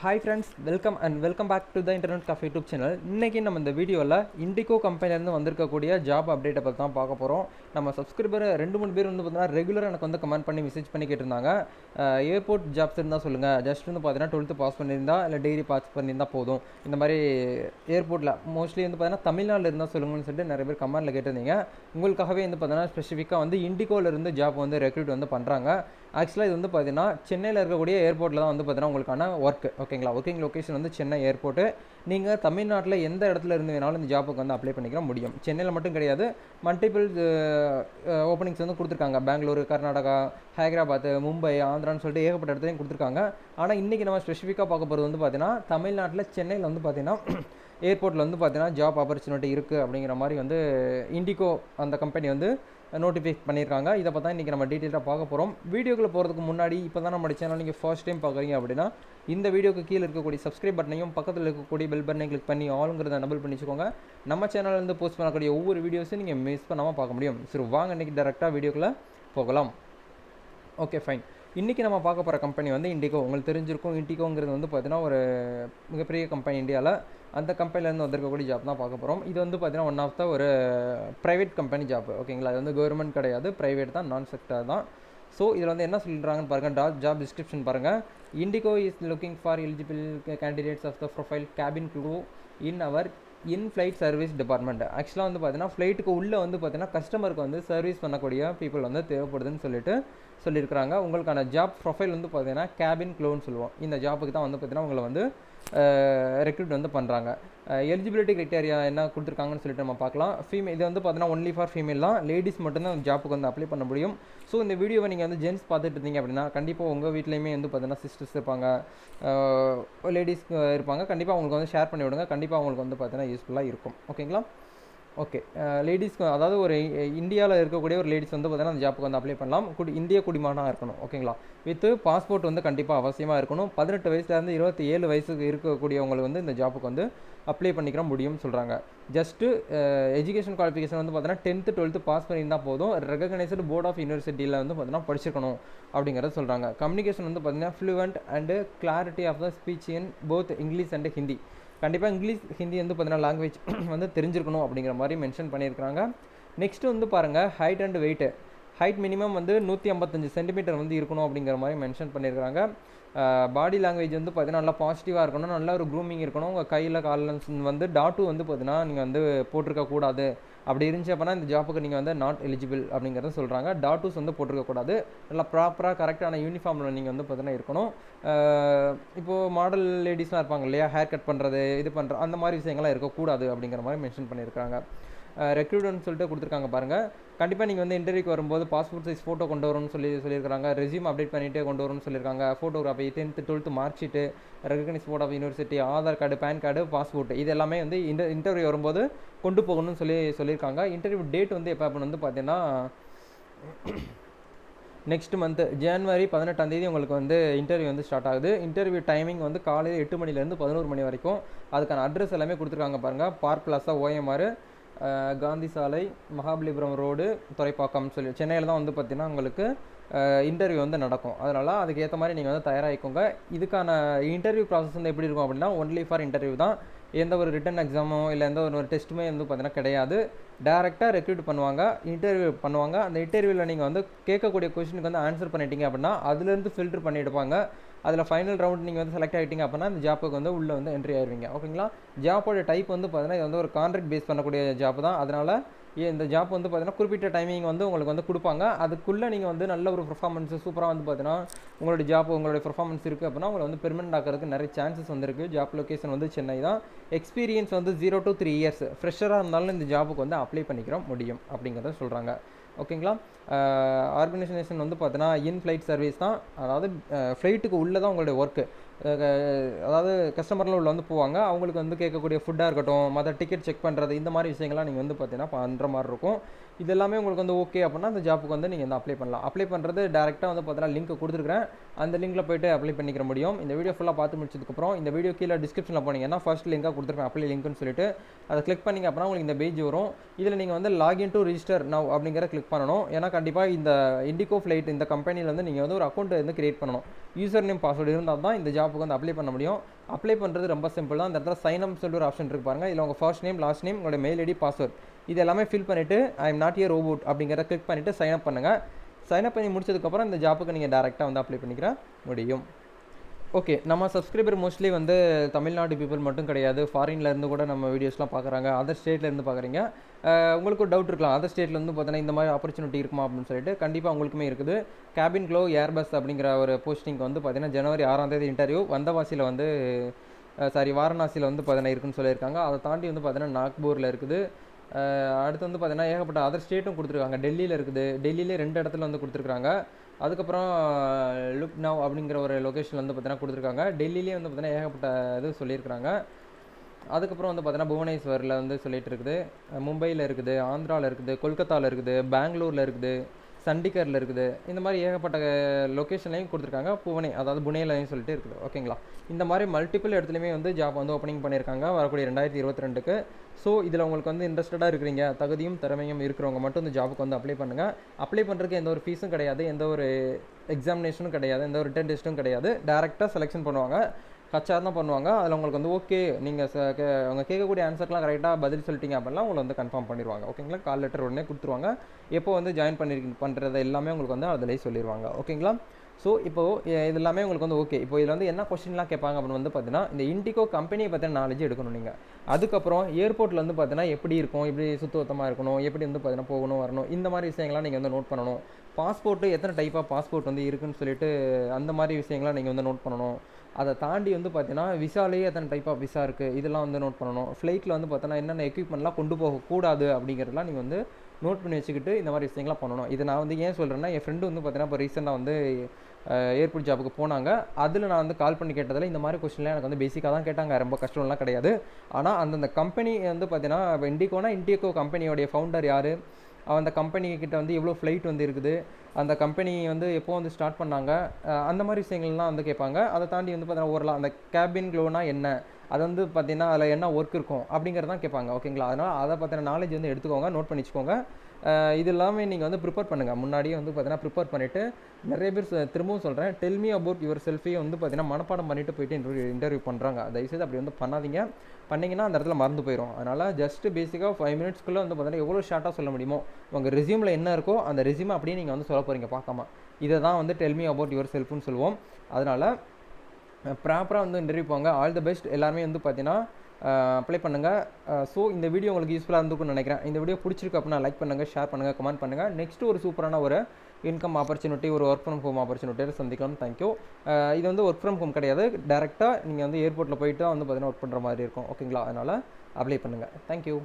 Hi friends welcome and welcome back to the internet cafe YouTube channel இன்றைக்கி நம்ம இந்த வீடியோவில் இண்டிகோ கம்பெனிலேருந்து வந்திருக்கக்கூடிய ஜாப் அப்டேட்டை பற்றி தான் பார்க்க போகிறோம் நம்ம சப்ஸ்கிரைபர் ரெண்டு மூணு பேர் வந்து பார்த்தீங்கன்னா ரெகுலராக எனக்கு வந்து கமெண்ட் பண்ணி மெசேஜ் பண்ணி கேட்டிருந்தாங்க. ஏர்போர்ட் ஜாப்ஸ் இருந்தால் சொல்லுங்கள் ஜஸ்ட் வந்து பார்த்தீங்கன்னா டுவெல்த்து பாஸ் பண்ணியிருந்தா இல்லை டிகிரி பாஸ் பண்ணியிருந்தா போதும். இந்த மாதிரி ஏர்போர்ட்டில் மோஸ்ட்லி வந்து பார்த்தீங்கன்னா தமிழ்நாட்டில் இருந்தால் சொல்லுங்கன்னு சொல்லிட்டு நிறைய பேர் கமெண்ட்டில் கேட்டிருந்தீங்க. உங்களுக்காகவே வந்து பார்த்தீங்கன்னா ஸ்பெசிஃபிக்காக வந்து இண்டிகோவிலேருந்து ஜாப் வந்து ரெக்ரூட் வந்து பண்ணுறாங்க ஆக்சுவலாக இது வந்து பார்த்தீங்கன்னா சென்னையில் இருக்கக்கூடிய ஏர்போர்ட்டில் தான் வந்து பார்த்தீங்கன்னா உங்களுக்கான ஒர்க் ஓகேங்களா ஒர்க்கிங் லொக்கேஷன் வந்து சென்னை ஏர்போர்ட்டு நீங்கள் தமிழ்நாட்டில் எந்த இடத்துல இருந்து வேணாலும் இந்த ஜாப்புக்கு வந்து அப்ளை பண்ணிக்கிற முடியும். சென்னையில் மட்டும் கிடையாது மல்டிபிள் ஓப்பனிங்ஸ் வந்து கொடுத்துருக்காங்க. பெங்களூரு கர்நாடகா ஹைதராபாத் மும்பை ஆந்திரான்னு சொல்லிட்டு ஏகப்பட்ட இடத்துலையும் கொடுத்துருக்காங்க. ஆனால் இன்றைக்கி நம்ம ஸ்பெசிஃபிக்காக பார்க்க போகிறது வந்து பார்த்தீங்கன்னா தமிழ்நாட்டில் சென்னையில் வந்து பார்த்தீங்கன்னா ஏர்போர்ட்டில் வந்து பார்த்தீங்கன்னா ஜாப் ஆப்பர்ச்சுனிட்டி இருக்குது அப்படிங்கிற மாதிரி வந்து இண்டிகோ அந்த கம்பெனி வந்து நோட்டிஃபை பண்ணியிருக்காங்க இதை பார்த்தா இன்றைக்கி நம்ம டீட்டெயிலாக பார்க்க போகிறோம் வீடியோக்குள்ளே போகிறதுக்கு முன்னாடி இப்போ தான் நம்ம சேனல் நீங்கள் ஃபர்ஸ்ட் டைம் பார்க்குறீங்க அப்படின்னா இந்த வீடியோக்கு கீழே இருக்கக்கூடிய சப்ஸ்கிரைப் பட்டனையும் பக்கத்தில் இருக்கக்கூடிய பெல் பட்டனை கிளிக் பண்ணி ஆளுங்கிறத நபல் பண்ணிச்சுக்கோங்க நம்ம சேனல்லேருந்து போஸ்ட் பண்ணக்கூடிய ஒவ்வொரு வீடியோஸும் நீங்கள் மிஸ் பண்ணாமல் பார்க்க முடியும். சரி வாங்க இன்றைக்கி டேரெக்டாக வீடியோக்குள்ளே போகலாம். ஓகே ஃபைன் இன்றைக்கி நம்ம பார்க்க போகிற கம்பெனி வந்து இண்டிகோ உங்களுக்கு தெரிஞ்சிருக்கும் இண்டிகோங்கிறது வந்து பார்த்தீங்கன்னா ஒரு மிகப்பெரிய கம்பெனி இந்தியாவில் அந்த கம்பெனிலேருந்து வந்திருக்கக்கூடிய ஜாப் தான் பார்க்க போகிறோம் இது வந்து பார்த்தீங்கன்னா ஒன் ஆஃப் த ஒரு ப்ரைவேட் கம்பெனி ஜாப் ஓகேங்களா அது வந்து கவர்மெண்ட் கிடையாது ப்ரைவேட் தான் நான் செக்டர் தான். ஸோ இதில் வந்து என்ன சொல்கிறாங்கன்னு பாருங்கள் டா ஜாப் டிஸ்கிரிப்ஷன் பாருங்கள் IndiGo is looking for eligible candidates of the profile cabin crew in our in flight service department ஆக்சுவலாக வந்து பார்த்தீங்கன்னா ஃப்ளைட்டுக்கு உள்ளே வந்து பார்த்தீங்கன்னா கஸ்டமருக்கு வந்து சர்வீஸ் பண்ணக்கூடிய பீப்புள் வந்து தேவைப்படுதுன்னு சொல்லிட்டு சொல்லியிருக்கிறாங்க. உங்களுக்கான ஜாப் ப்ரொஃபைல் வந்து பார்த்தீங்கன்னா கேபின் க்ளோன்னு சொல்லுவோம். இந்த ஜாப்புக்கு தான் வந்து பார்த்தீங்கன்னா உங்களை வந்து ரெக்ரூட் வந்து பண்ணுறாங்க எலிஜிபிலிட்டி க்ரைட்டேரியா என்ன கொடுத்துருக்காங்கன்னு சொல்லிட்டு நம்ம பார்க்கலாம். ஃபீமே இது வந்து பார்த்தீங்கன்னா ஒன்லி ஃபார் ஃபீமேல் தான். லேடிஸ் மட்டும்தான் ஜாப்புக்கு வந்து அப்ளை பண்ண முடியும். ஸோ இந்த வீடியோவை நீங்கள் வந்து ஜென்ஸ் பார்த்துட்டு இருந்தீங்க அப்படின்னா கண்டிப்பாக உங்கள் வீட்லேயுமே வந்து பார்த்தீங்கன்னா சிஸ்டர்ஸ் இருப்பாங்க. லேடிஸ் இருப்பாங்க. கண்டிப்பாக அவங்களுக்கு வந்து ஷேர் பண்ணி விடுங்க. கண்டிப்பாக அவங்களுக்கு வந்து பார்த்தீங்கன்னா யூஸ்ஃபுல்லாக இருக்கும். ஓகேங்களா ஓகே லேடிஸ்க்கு அதாவது ஒரு இந்தியாவில் இருக்கக்கூடிய ஒரு லேடிஸ் வந்து பார்த்தீங்கன்னா அந்த ஜாப்புக்கு வந்து அப்ளை பண்ணலாம். குடி இந்திய குடிமகனாக இருக்கணும் ஓகேங்களா? வித்து பாஸ்போர்ட் வந்து கண்டிப்பாக அவசியமாக இருக்கணும். பதினெட்டு வயசுலேருந்து இருபத்தி ஏழு வயசுக்கு இருக்கக்கூடியவங்களுக்கு வந்து இந்த ஜாப்புக்கு வந்து அப்ளை பண்ணிக்கிற முடியும்னு சொல்கிறாங்க ஜஸ்ட்டு எஜுகேஷன் குவாலிஃபிகேஷன் வந்து பார்த்தீங்கன்னா டென்த்து டுவெல்த்து பாஸ் பண்ணியிருந்தால் போதும். ரெகனைஸ்டு போர்ட் ஆஃப் யூனிவர்சிட்டியில் வந்து பார்த்தீங்கன்னா படிச்சிருக்கணும் அப்படிங்கிறத சொல்கிறாங்க கம்யூனிகேஷன் வந்து பார்த்தீங்கன்னா fluent and clarity of the speech in both English and Hindi கண்டிப்பாக இங்கிலீஷ் ஹிந்தி வந்து பார்த்தீங்கன்னா லாங்குவேஜ் வந்து தெரிஞ்சிருக்கணும் அப்படிங்கிற மாதிரி மென்ஷன் பண்ணியிருக்கிறாங்க. நெக்ஸ்ட் வந்து பாருங்கள் height and weight height minimum வந்து நூற்றி ஐம்பத்தஞ்சு சென்டிமீட்டர் வந்து இருக்கணும் அப்படிங்கிற மாதிரி மென்ஷன் பண்ணியிருக்கிறாங்க. பாடி லாங்குவேஜ் வந்து பார்த்தீங்கன்னா நல்லா பாசிட்டிவாக இருக்கணும் நல்லா ஒரு க்ரூமிங் இருக்கணும். உங்கள் கையில் காலில் வந்து டாட்டு வந்து பார்த்தீங்கன்னா நீங்கள் வந்து போட்டிருக்கக்கூடாது அப்படி இருந்துச்சு அப்படின்னா இந்த ஜாப்புக்கு நீங்கள் வந்து நாட் எலிஜிபிள் அப்படிங்கிறத சொல்கிறாங்க டாட்டூஸ் வந்து போட்டிருக்கக்கூடாது நல்லா ப்ராப்பராக கரெக்டான யூனிஃபார்மில் நீங்கள் வந்து பார்த்தீங்கன்னா இருக்கணும். இப்போது மாடல் லேடிஸ்லாம் இருப்பாங்க இல்லையா? ஹேர் கட் பண்ணுறது இது பண்ணுற அந்த மாதிரி விஷயங்கள்லாம் இருக்கக்கூடாது அப்படிங்கிற மாதிரி மென்ஷன் பண்ணியிருக்காங்க. ரெக்ரூட்னு சொல்லிட்டு கொடுத்துருக்காங்க பாருங்கள் கண்டிப்பாக நீங்கள் வந்து இன்டர்வியூக்கு வரும்போது பாஸ்போர்ட் சைஸ் ஃபோட்டோ கொண்டு வரணும்னு சொல்லி சொல்லியிருக்காங்க ரெசியூம் அப்டேட் பண்ணிவிட்டு கொண்டு வரணும்னு சொல்லியிருக்காங்க. Photography tenth twelfth mark sheet recognise board of university Aadhaar card PAN card passport இது எல்லாமே வந்து இன்டர் இன்டர்வியூ வரும்போது கொண்டு போகணும்னு சொல்லி சொல்லியிருக்காங்க. இன்டர்வியூ டேட் வந்து எப்போ அப்படின்னு வந்து பார்த்தீங்கன்னா நெக்ஸ்ட் மந்த்து ஜான்வரி பதினெட்டாம் தேதி உங்களுக்கு வந்து இன்டர்வியூ வந்து ஸ்டார்ட் ஆகுது. இன்டர்வியூ டைமிங் வந்து காலையில் எட்டு மணிலேருந்து பதினோரு மணி வரைக்கும். அதுக்கான அட்ரஸ் எல்லாமே கொடுத்துருக்காங்க பாருங்கள் பார்க் பிளாஸா ஓஎம்ஆர் காந்தி சாலை மகாபலிபுரம் ரோடு துறைப்பாக்கம்னு சொல்லி சென்னையில் தான் வந்து பார்த்திங்கன்னா உங்களுக்கு இன்டர்வியூ வந்து நடக்கும். அதனால் அதுக்கு ஏற்ற மாதிரி நீங்கள் வந்து தயாராகிக்கோங்க. இதுக்கான இன்டர்வியூ ப்ராசஸ் வந்து எப்படி இருக்கும் அப்படின்னா ஒன்லி ஃபார் இன்டர்வியூ தான். எந்த ஒரு ரிட்டன் எக்ஸாமோ இல்லை எந்த ஒரு டெஸ்ட்டுமே வந்து பார்த்தீங்கன்னா கிடையாது. டேரெக்டாக ரெக்ரூட் பண்ணுவாங்க இன்டர்வியூ பண்ணுவாங்க. அந்த இன்டர்வியூவில் நீங்கள் வந்து கேட்கக்கூடிய கொஷினுக்கு வந்து ஆன்சர் பண்ணிட்டீங்க அப்படின்னா அதுலேருந்து ஃபில்டர் பண்ணி எடுப்பாங்க. அதில் ஃபைனல் ரவுண்ட் நீங்கள் வந்து செலக்ட் ஆகிட்டீங்க அப்படின்னா அந்த ஜாப்புக்கு வந்து உள்ளே வந்து என்ட்ரி ஆயிருவீங்க. ஓகேங்களா ஜாப்போட டைப் வந்து பார்த்தீங்கன்னா இது வந்து ஒரு கான்ட்ராக்ட் பேஸ் பண்ணக்கூடிய ஜாப் தான். அதனால் இந்த ஜாப் வந்து பார்த்தீங்கன்னா குறிப்பிட்ட டைமிங் வந்து உங்களுக்கு வந்து கொடுப்பாங்க. அதுக்குள்ளே நீங்கள் வந்து நல்ல ஒரு பர்ஃபார்மன்ஸ் சூப்பராக வந்து பார்த்தீங்கன்னா உங்களுடைய ஜாப் உங்களுடைய பர்ஃபார்மன்ஸ் இருக்குது அப்படின்னா உங்களை வந்து பெர்மனெண்ட் ஆகிறதுக்கு நிறைய சான்சஸ் வந்துருக்கு. ஜாப் லொக்கேஷன் வந்து சென்னை தான். எக்ஸ்பீரியன்ஸ் வந்து ஜீரோ டு த்ரீ இயர்ஸ் ஃப்ரெஷராக இருந்தாலும் இந்த ஜாப்புக்கு வந்து அப்ளை பண்ணிக்கிற முடியும் அப்படிங்கிறத சொல்கிறாங்க ஓகேங்களா? ஆர்கனைசேஷன் வந்து பார்த்தீங்கன்னா இன் ஃப்ளைட் சர்வீஸ் தான். அதாவது ஃப்ளைட்டுக்கு உள்ளே தான் உங்களுடைய ஒர்க்கு அதாவது கஸ்டமர்லாம் உள்ள வந்து போவாங்க. அவங்களுக்கு வந்து கேட்கக்கூடிய ஃபுட்டாக இருக்கட்டும் மற்ற டிக்கெட் செக் பண்ணுறது இந்த மாதிரி விஷயங்கள்லாம் நீங்கள் வந்து பார்த்தீங்கன்னா பண்ணுற மாதிரி இருக்கும். இது எல்லாமே உங்களுக்கு வந்து ஓகே அப்படின்னா அந்த ஜாப்புக்கு வந்து நீங்கள் வந்து அப்ளை பண்ணலாம். அப்ளை பண்ணுறது டேரெக்டாக வந்து பார்த்தீங்கன்னா லிங்க் கொடுத்துருக்கேன் அந்த லிங்க்கில் போய்ட்டு அப்ளை பண்ணிக்கிற முடியும். இந்த வீடியோ ஃபுல்லாக பார்த்து முடிச்சதுக்கப்புறம் இந்த வீடியோ கீழே டிஸ்கிரிப்ஷனில் போனீங்கன்னா ஃபர்ஸ்ட் லிங்காக கொடுத்துருப்பேன் அப்ளை லிங்க்னு சொல்லிட்டு. அதை கிளிக் பண்ணிங்க அப்படின்னா உங்களுக்கு இந்த பேஜ் வரும். இதில் நீங்கள் வந்து லாகின் டு ரிஜிஸ்டர் நவ் அப்படிங்கிற கிளிக் பண்ணணும். ஏன்னா கண்டிப்பாக இந்த இண்டிகோ ஃப்ளைட் இந்த கம்பெனியில் வந்து நீங்கள் வந்து ஒரு அக்கௌண்ட் வந்து கிரியேட் பண்ணணும். யூசர் நேம் பாஸ்வேர்டு இருந்தால் தான் இந்த ஜாப்புக்கு வந்து அப்ளை பண்ண முடியும். அப்ளை பண்ணுறது ரொம்ப சிம்பிள் தான். அந்த இடத்துல சைன் அப் சொல்லி ஒரு ஆப்ஷன் இருக்கு பாருங்கள் இதில் உங்கள் ஃபர்ஸ்ட் நேம் லாஸ்ட் நேம் உங்களோட மெயில் ஐடி பாஸ்வேர்ட் இது எல்லாமே ஃபில் பண்ணிவிட்டு I am not year robot அப்படிங்கிறத கிளிக் பண்ணிவிட்டு சைன் அப் பண்ணுங்கள் சைன் அப் பண்ணி முடிச்சதுக்கப்புறம் இந்த ஜாப்புக்கு நீங்கள் டேரெக்டாக வந்து அப்ளை பண்ணிக்கிற முடியும். ஓகே நம்ம சப்ஸ்கிரைபர் மோஸ்ட்லி வந்து தமிழ்நாடு பீப்புள் மட்டும் கிடையாது. ஃபாரின்லேருந்து கூட நம்ம வீடியோஸ்லாம் பார்க்குறாங்க. அதர் ஸ்டேட்லேருந்து பார்க்குறீங்க. உங்களுக்கு ஒரு டவுட் இருக்கலாம். அதர் ஸ்டேட்லேருந்து பார்த்தீங்கன்னா இந்த மாதிரி ஆப்பர்ச்சுனிட்டி இருக்குமா அப்படின்னு சொல்லிட்டு கண்டிப்பாக உங்களுக்குமே இருக்குது. கேபின் க்ளோ ஏர்பஸ் அப்படிங்கிற ஒரு போஸ்டிங்க்கு வந்து பார்த்தீங்கன்னா ஜனவரி ஆறாம் தேதி இன்டர்வியூ வந்தவாசியில் வந்து சாரி வாரணாசியில் வந்து பார்த்தீங்கன்னா இருக்குன்னு சொல்லியிருக்காங்க. அதை தாண்டி வந்து பார்த்தீங்கன்னா நாக்பூரில் இருக்குது. அடுத்து வந்து பார்த்தீங்கன்னா ஏகப்பட்ட அதர் ஸ்டேட்டும் கொடுத்துருக்காங்க. டெல்லியில் இருக்குது. டெல்லியிலே ரெண்டு இடத்துல வந்து கொடுத்துருக்காங்க. அதுக்கப்புறம் லுக் நவ் அப்படிங்கிற ஒரு லொக்கேஷன் வந்து பார்த்தீங்கன்னா கொடுத்துருக்காங்க. டெல்லியிலே வந்து பார்த்தீங்கன்னா ஏகப்பட்ட இது சொல்லியிருக்கிறாங்க. அதுக்கப்புறம் வந்து பார்த்தீங்கன்னா புவனேஸ்வரில் வந்து சொல்லிகிட்டு இருக்குது. மும்பையில் இருக்குது ஆந்திராவில் இருக்குது கொல்கத்தாவில் இருக்குது பெங்களூரில் இருக்குது. சண்டிகரில் இருக்குது. இந்த மாதிரி ஏகப்பட்ட லொக்கேஷன்லையும் கொடுத்துருக்காங்க. புவனே அதாவது புனேலையும் சொல்லிட்டு இருக்குது. ஓகேங்களா இந்த மாதிரி மல்டிபிள் இடத்துலையுமே வந்து ஜாப் வந்து ஓப்பனிங் பண்ணியிருக்காங்க. வரக்கூடிய ரெண்டாயிரத்தி இருபத்தி ரெண்டுக்கு. ஸோ இதில் உங்களுக்கு வந்து இன்ட்ரெஸ்டடாக இருக்கிறீங்க. தகுதியும் திறமையும் இருக்கிறவங்க மட்டும் இந்த ஜாபுக்கு வந்து அப்ளை பண்ணுங்கள் அப்ளை பண்ணுறதுக்கு எந்த ஒரு ஃபீஸும் கிடையாது. எந்த ஒரு எக்ஸாமினேஷனும் கிடையாது. எந்த ஒரு ரிட்டன் டெஸ்ட்டும் கிடையாது டேரெக்டாக செலெக்ஷன் பண்ணுவாங்க. ஹச்ஆர் தான் பண்ணுவாங்க. அதில் உங்களுக்கு வந்து ஓகே நீங்கள் அவங்க கேட்கக்கூடிய ஆன்சர்லாம் கரெக்டாக பதில் சொல்லிட்டீங்க அப்படின்னா உங்களை வந்து கன்ஃபார்ம் பண்ணிடுவாங்க. ஓகேங்களா கால் லெட்டர் உடனே கொடுத்துருவாங்க. எப்போ வந்து ஜாயின் பண்ணிருக்கீங்க பண்ணுறது எல்லாமே உங்களுக்கு வந்து அதிலே சொல்லிடுவாங்க ஓகேங்களா ஸோ இப்போது இது எல்லாமே உங்களுக்கு வந்து ஓகே இப்போ இதில் வந்து என்ன கொஸ்டின்லாம் கேட்பாங்க அப்படின்னு வந்து பார்த்தீங்கன்னா இந்த இண்டிகோ கம்பெனியை பற்றின நாலேஜ் எடுக்கணும் நீங்கள் அதுக்கப்புறம் ஏர்போர்ட்டில் வந்து பார்த்தீங்கன்னா எப்படி இருக்கும் எப்படி சுத்தபத்தமாக இருக்கணும் எப்படி வந்து பார்த்தீங்கன்னா போகணும் வரணும் இந்த மாதிரி விஷயங்கள்லாம் நீங்கள் வந்து நோட் பண்ணணும். பாஸ்போர்ட்டு எத்தனை டைப்பாக பாஸ்போர்ட் வந்து இருக்குன்னு சொல்லிட்டு அந்த மாதிரி விஷயங்கள்லாம் நீங்கள் வந்து நோட் பண்ணணும். அதை தாண்டி வந்து பார்த்தீங்கன்னா விசாலேயே எத்தனை டைப் ஆஃப் விசா இருக்குது இதெல்லாம் வந்து நோட் பண்ணணும். ஃப்ளைட்டில் வந்து பார்த்தோன்னா என்னென்ன எக்யூப்மெண்ட்லாம் கொண்டு போகக்கூடாது அப்படிங்கிறதெல்லாம் நீங்கள் வந்து நோட் பண்ணி வச்சுக்கிட்டு இந்த மாதிரி விஷயங்கள்லாம் பண்ணணும். இது நான் வந்து ஏன் சொல்கிறேன்னா என் ஃப்ரெண்டு வந்து பார்த்தீங்கன்னா இப்போ ரீசெண்டாக வந்து ஏர்போர்ட் ஜாபுக்கு போனாங்க. அதில் நான் வந்து கால் பண்ணி கேட்டதில் இந்த மாதிரி கொஸ்டின்லாம் எனக்கு வந்து பேசிக்காக தான் கேட்டாங்க. ரொம்ப கஷ்டம்லாம் கிடையாது. ஆனால் அந்தந்த கம்பெனி வந்து பார்த்தீங்கன்னா இப்போ இண்டிகோனா இண்டிகோ கம்பெனியோடைய ஃபவுண்டர் யார்? அந்த கம்பெனி கிட்ட வந்து எவ்வளோ ஃப்ளைட் வந்து இருக்குது. அந்த கம்பெனி வந்து எப்போ வந்து ஸ்டார்ட் பண்ணாங்க அந்த மாதிரி விஷயங்கள்லாம் வந்து கேட்பாங்க. அதை தாண்டி வந்து பார்த்தீங்கன்னா ஓரலாம் அந்த கேபின் க்ளோனா என்ன? அது வந்து பார்த்தீங்கன்னா அதில் என்ன ஒர்க் இருக்கும்? அப்படிங்கிறதான் கேட்பாங்க. ஓகேங்களா அதனால் அதை பற்றின நாலேஜ் வந்து எடுத்துக்கோங்க நோட் பண்ணிச்சுக்கோங்க. இது எல்லாமே நீங்கள் வந்து ப்ரிப்பேர் பண்ணுங்கள் முன்னாடியே வந்து பார்த்தீங்கன்னா ப்ரிப்பேர் பண்ணிவிட்டு நிறைய பேர் திரும்பவும் சொல்கிறேன் டெல்மி அபவுட் யுவர் செல்ஃபியை வந்து பார்த்தீங்கன்னா மனப்பாடம் பண்ணிட்டு போயிட்டு இன்டர்வியூ இன்டர்வியூ பண்ணுறாங்க தயவுசெய்து அப்படி வந்து பண்ணாதீங்க. பண்ணிங்கன்னா அந்த இடத்துல மறந்து போயிடும் அதனால் ஜஸ்ட் பேசிக்காக ஃபைவ் மினிட்ஸ்க்குள்ளே வந்து பார்த்தீங்கன்னா எவ்வளோ ஷார்ட்டாக சொல்ல முடியுமோ உங்கள் ரெசியூமில் என்ன இருக்கோ அந்த ரெசியூமை அப்படியே நீங்கள் வந்து சொல்ல போகிறீங்க பார்க்காம. இதை தான் வந்து டெல்மி அபவுட் யுவர் செல்ஃப்னு சொல்லுவோம். அதனால் ப்ராப்பராக வந்து இன்டர்வியூ போங்க. ஆல் த பெஸ்ட் எல்லாருமே வந்து பார்த்தீங்கன்னா அப்ளை பண்ணுங்கள் ஸோ இந்த வீடியோ உங்களுக்கு யூஸ்ஃபுல்லாக இருந்துக்கும்னு நினைக்கிறேன். இந்த வீடியோ பிடிச்சிருக்கு அப்படின்னா லைக் பண்ணுங்கள் ஷேர் பண்ணுங்கள் கமெண்ட் பண்ணுங்கள் நெக்ஸ்ட் ஒரு சூப்பரான ஒரு இன்கம் ஆப்பர்ச்சுனிட்டி ஒரு ஒர்க் ஃப்ரம் ஹோம் ஆப்பர்ச்சுனிட்டியில் சந்திக்கலாம். தேங்க்யூ இது வந்து ஒர்க் ஃப்ரம் ஹோம் கிடையாது. டேரெக்டாக நீங்கள் வந்து ஏர்போர்ட்டில் போயிட்டு வந்து பார்த்தீங்கன்னா ஒர்க் பண்ணுற மாதிரி இருக்கும். ஓகேங்களா அதனால் அப்ளை பண்ணுங்கள் தேங்க்யூ